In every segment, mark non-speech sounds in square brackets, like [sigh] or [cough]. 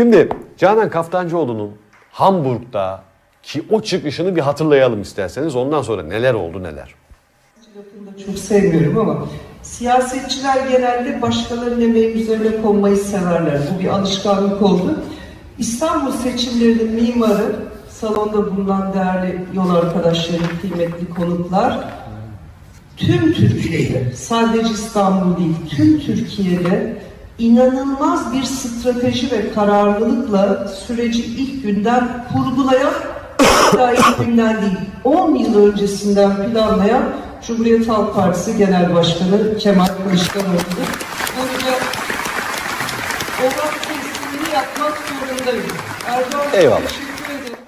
Şimdi Canan Kaftancıoğlu'nun Hamburg'da ki o çıkışını bir hatırlayalım isterseniz. Ondan sonra neler oldu neler. Lafını da çok sevmiyorum ama siyasetçiler genelde başkalarının emeği üzerine konmayı severler. Bu bir alışkanlık oldu. İstanbul seçimlerinin mimarı, salonda bulunan değerli yol arkadaşlarım, kıymetli konuklar, tüm Türkiye'de, sadece İstanbul değil, tüm Türkiye'de inanılmaz bir strateji ve kararlılıkla süreci ilk günden kurgulayan, [coughs] hatta ilk günden değil, 10 yıl öncesinden planlayan Cumhuriyet Halk Partisi Genel Başkanı Kemal Kılıçdaroğlu'dur. Burada olan teslimini yapmak zorundayım. Erdoğan Eyvallah. teşekkür ederim.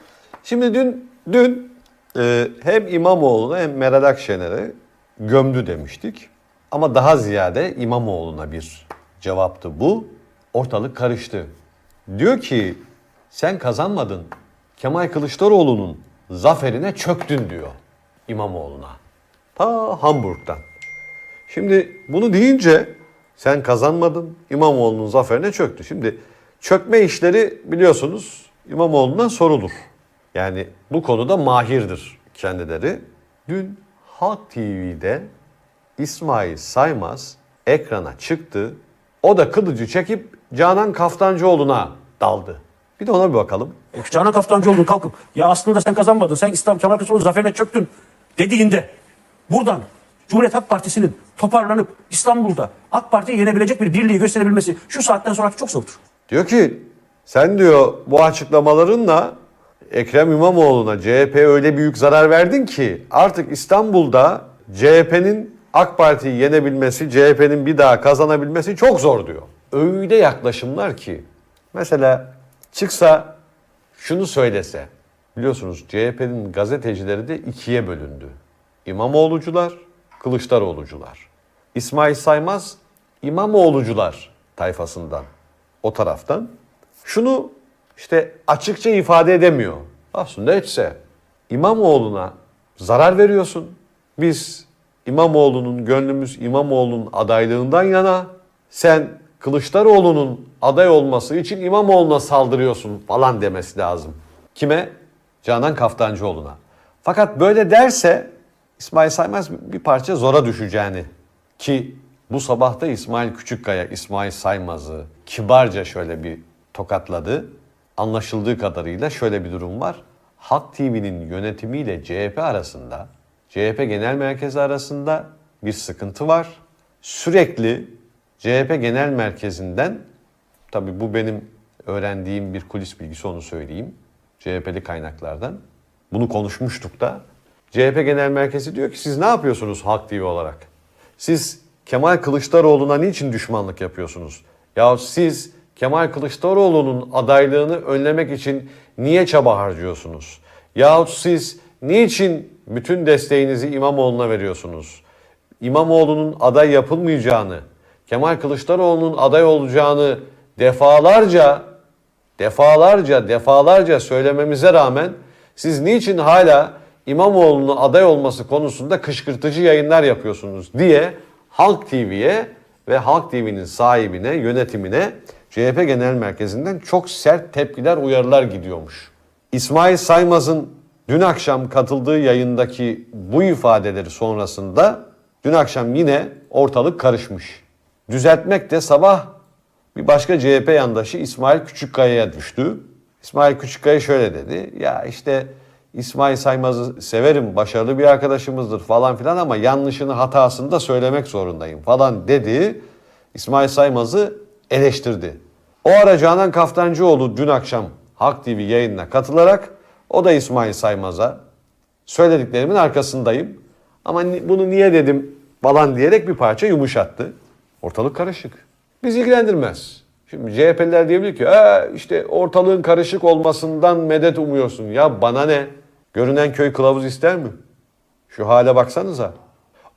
Şimdi dün dün e, hem İmamoğlu'na hem Meral Akşener'e gömdü demiştik. Ama daha ziyade İmamoğlu'na bir cevaptı bu. Ortalık karıştı. Diyor ki sen kazanmadın. Kemal Kılıçdaroğlu'nun zaferine çöktün diyor İmamoğlu'na. Ta Hamburg'dan. Şimdi bunu deyince sen kazanmadın, İmamoğlu'nun zaferine çöktü. Şimdi çökme işleri biliyorsunuz İmamoğlu'ndan sorulur. Yani bu konuda mahirdir kendileri. Dün Halk TV'de İsmail Saymaz ekrana çıktı. O da kılıcı çekip Canan Kaftancıoğlu'na daldı. Bir de ona bir bakalım. E, Canan Kaftancıoğlu kalkıp ya aslında sen kazanmadın, sen İslam Kemal Kılıçdaroğlu zaferine çöktün dediğinde buradan Cumhuriyet Halk Partisi'nin toparlanıp İstanbul'da AK Parti'yi yenebilecek bir birliği gösterebilmesi şu saatten sonra çok zordur. Diyor ki sen diyor bu açıklamalarınla Ekrem İmamoğlu'na CHP öyle büyük zarar verdin ki artık İstanbul'da CHP'nin AK Parti'yi yenebilmesi, CHP'nin bir daha kazanabilmesi çok zor diyor. Öyle yaklaşımlar ki mesela çıksa şunu söylese biliyorsunuz CHP'nin gazetecileri de ikiye bölündü. İmamoğlucular, Kılıçdaroğlucular. İsmail Saymaz İmamoğlucular tayfasından o taraftan. Şunu işte açıkça ifade edemiyor. Aslında etse İmamoğlu'na zarar veriyorsun. Biz İmamoğlu'nun gönlümüz İmamoğlu'nun adaylığından yana. Sen Kılıçdaroğlu'nun aday olması için İmamoğlu'na saldırıyorsun falan demesi lazım. Kime? Canan Kaftancıoğlu'na. Fakat böyle derse İsmail Saymaz bir parça zora düşeceğini ki bu sabah da İsmail Küçükkaya İsmail Saymaz'ı kibarca şöyle bir tokatladı. Anlaşıldığı kadarıyla şöyle bir durum var. Halk TV'nin yönetimiyle CHP arasında, CHP Genel Merkezi arasında bir sıkıntı var. Sürekli CHP Genel Merkezi'nden, tabii bu benim öğrendiğim bir kulis bilgisi onu söyleyeyim. CHP'li kaynaklardan. Bunu konuşmuştuk da. CHP Genel Merkezi diyor ki siz ne yapıyorsunuz Halk TV olarak? Siz Kemal Kılıçdaroğlu'na niçin düşmanlık yapıyorsunuz? Ya siz Kemal Kılıçdaroğlu'nun adaylığını önlemek için niye çaba harcıyorsunuz? Yahut siz niçin bütün desteğinizi İmamoğlu'na veriyorsunuz? İmamoğlu'nun aday yapılmayacağını, Kemal Kılıçdaroğlu'nun aday olacağını defalarca, defalarca, defalarca söylememize rağmen siz niçin hala İmamoğlu'nun aday olması konusunda kışkırtıcı yayınlar yapıyorsunuz diye Halk TV'ye ve Halk TV'nin sahibine, yönetimine CHP Genel Merkezi'nden çok sert tepkiler, uyarılar gidiyormuş. İsmail Saymaz'ın dün akşam katıldığı yayındaki bu ifadeleri sonrasında dün akşam yine ortalık karışmış. Düzeltmek de sabah bir başka CHP yandaşı İsmail Küçükkaya'ya düştü. İsmail Küçükkaya şöyle dedi. Ya işte İsmail Saymaz'ı severim, başarılı bir arkadaşımızdır falan filan ama yanlışını hatasını da söylemek zorundayım falan dedi. İsmail Saymaz'ı eleştirdi. O ara Canan Kaftancıoğlu dün akşam Halk TV yayınına katılarak o da İsmail Saymaz'a söylediklerimin arkasındayım. Ama bunu niye dedim falan diyerek bir parça yumuşattı. Ortalık karışık. Bizi ilgilendirmez. Şimdi CHP'liler diyebilir ki "Ee, işte ortalığın karışık olmasından medet umuyorsun. Ya bana ne? Görünen köy kılavuz ister mi? Şu hale baksanıza.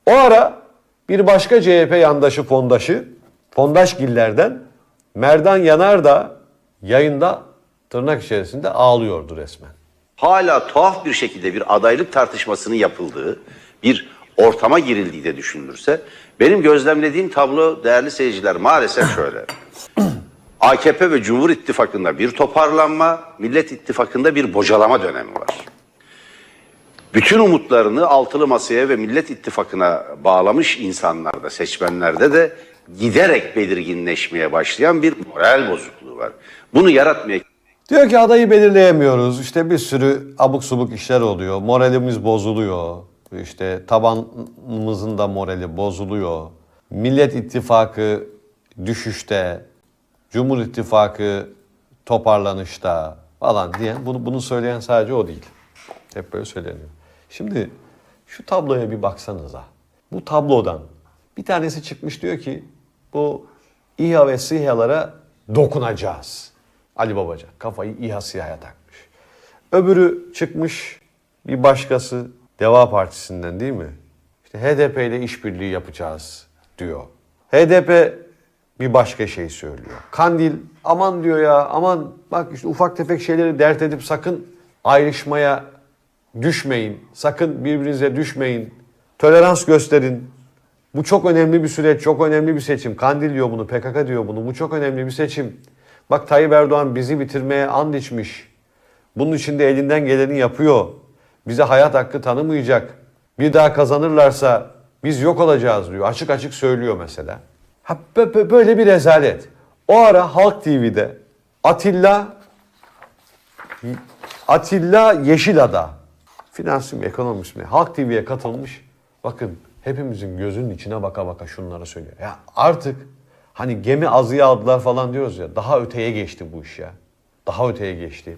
O ara bir başka CHP yandaşı fondaşı, fondaşgillerden Merdan Yanar da yayında tırnak içerisinde ağlıyordu resmen. Hala tuhaf bir şekilde bir adaylık tartışmasının yapıldığı bir ortama girildiği de düşünülürse benim gözlemlediğim tablo değerli seyirciler maalesef şöyle. [clears throat] AKP ve Cumhur İttifakı'nda bir toparlanma, Millet İttifakı'nda bir bocalama dönemi var. Bütün umutlarını altılı masaya ve Millet İttifakı'na bağlamış insanlarda, seçmenlerde de giderek belirginleşmeye başlayan bir moral bozukluğu var. Bunu yaratmaya Diyor ki adayı belirleyemiyoruz. İşte bir sürü abuk subuk işler oluyor. Moralimiz bozuluyor. İşte tabanımızın da morali bozuluyor. Millet İttifakı düşüşte. Cumhur İttifakı toparlanışta falan diyen bunu, bunu söyleyen sadece o değil. Hep böyle söyleniyor. Şimdi şu tabloya bir baksanıza. Bu tablodan bir tanesi çıkmış diyor ki bu İHA ve SİHA'lara dokunacağız. Ali Babacan kafayı İHA SİHA'ya takmış. Öbürü çıkmış bir başkası Deva Partisi'nden değil mi? İşte HDP ile işbirliği yapacağız diyor. HDP bir başka şey söylüyor. Kandil aman diyor ya aman bak işte ufak tefek şeyleri dert edip sakın ayrışmaya düşmeyin. Sakın birbirinize düşmeyin. Tolerans gösterin. Bu çok önemli bir süreç, çok önemli bir seçim. Kandil diyor bunu, PKK diyor bunu. Bu çok önemli bir seçim. Bak Tayyip Erdoğan bizi bitirmeye and içmiş. Bunun için de elinden geleni yapıyor. Bize hayat hakkı tanımayacak. Bir daha kazanırlarsa biz yok olacağız diyor. Açık açık söylüyor mesela. Ha, bö- bö- böyle bir rezalet. O ara Halk TV'de Atilla Atilla Yeşilada finansçı mı, ekonomist mi? Halk TV'ye katılmış. Bakın hepimizin gözünün içine baka baka şunları söylüyor. Ya artık hani gemi azıya aldılar falan diyoruz ya. Daha öteye geçti bu iş ya. Daha öteye geçti.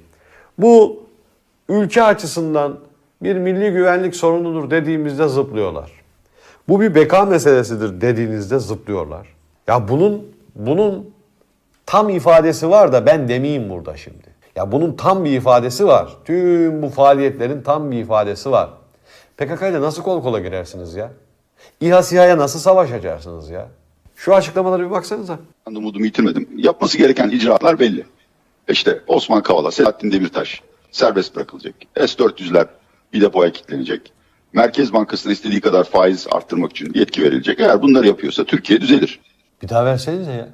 Bu ülke açısından bir milli güvenlik sorunudur dediğimizde zıplıyorlar. Bu bir beka meselesidir dediğinizde zıplıyorlar. Ya bunun bunun tam ifadesi var da ben demeyeyim burada şimdi. Ya bunun tam bir ifadesi var. Tüm bu faaliyetlerin tam bir ifadesi var. PKK ile nasıl kol kola girersiniz ya? İHA SİHA'ya nasıl savaş açarsınız ya? Şu açıklamalara bir baksanıza. Ben de umudumu yitirmedim. Yapması gereken icraatlar belli. İşte Osman Kavala, Selahattin Demirtaş serbest bırakılacak. S-400'ler bir depoya kilitlenecek. Merkez Bankası'na istediği kadar faiz arttırmak için yetki verilecek. Eğer bunları yapıyorsa Türkiye düzelir. Bir daha versenize ya.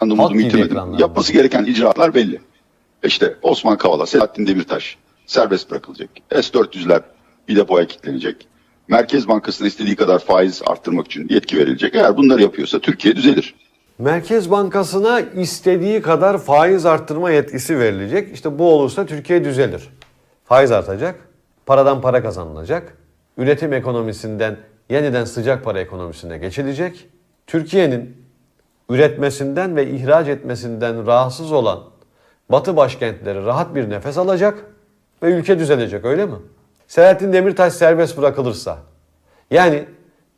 Ben de umudumu yitirmedim. Yapması gereken icraatlar belli. İşte Osman Kavala, Selahattin Demirtaş serbest bırakılacak. S-400'ler bir depoya kilitlenecek. Merkez Bankası'na istediği kadar faiz arttırmak için yetki verilecek. Eğer bunları yapıyorsa Türkiye düzelir. Merkez Bankası'na istediği kadar faiz arttırma yetkisi verilecek. İşte bu olursa Türkiye düzelir. Faiz artacak, paradan para kazanılacak, üretim ekonomisinden yeniden sıcak para ekonomisine geçilecek. Türkiye'nin üretmesinden ve ihraç etmesinden rahatsız olan Batı başkentleri rahat bir nefes alacak ve ülke düzelecek öyle mi? Selahattin Demirtaş serbest bırakılırsa yani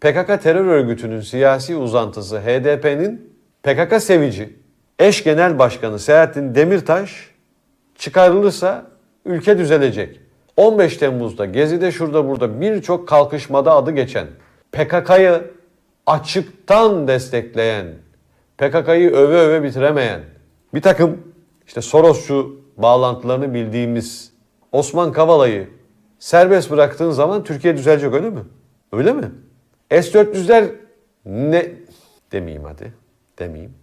PKK terör örgütünün siyasi uzantısı HDP'nin PKK sevici eş genel başkanı Selahattin Demirtaş çıkarılırsa ülke düzelecek. 15 Temmuz'da Gezi'de şurada burada birçok kalkışmada adı geçen PKK'yı açıktan destekleyen, PKK'yı öve öve bitiremeyen bir takım işte Sorosçu bağlantılarını bildiğimiz Osman Kavala'yı serbest bıraktığın zaman Türkiye düzelecek öyle mi? Öyle mi? S-400'ler ne demeyeyim hadi. Demeyeyim.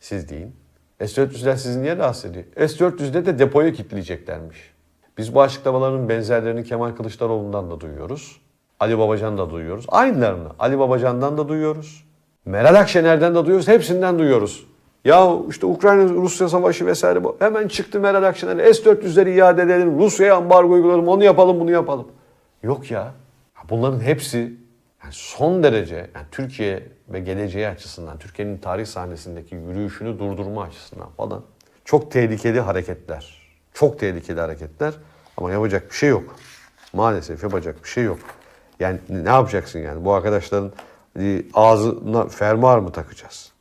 Siz deyin. S-400'ler sizi niye rahatsız ediyor? S-400'de de depoyu kilitleyeceklermiş. Biz bu açıklamaların benzerlerini Kemal Kılıçdaroğlu'ndan da duyuyoruz. Ali Babacan da duyuyoruz. Aynılarını Ali Babacan'dan da duyuyoruz. Meral Akşener'den de duyuyoruz. Hepsinden duyuyoruz. Ya işte Ukrayna-Rusya savaşı vesaire bu. Hemen çıktı Meral Akşener. S-400'leri iade edelim. Rusya'ya ambargo uygulayalım. Onu yapalım bunu yapalım. Yok ya. Bunların hepsi yani son derece yani Türkiye ve geleceği açısından, Türkiye'nin tarih sahnesindeki yürüyüşünü durdurma açısından falan çok tehlikeli hareketler. Çok tehlikeli hareketler ama yapacak bir şey yok. Maalesef yapacak bir şey yok. Yani ne yapacaksın yani? Bu arkadaşların e, ağzına fermuar mı takacağız?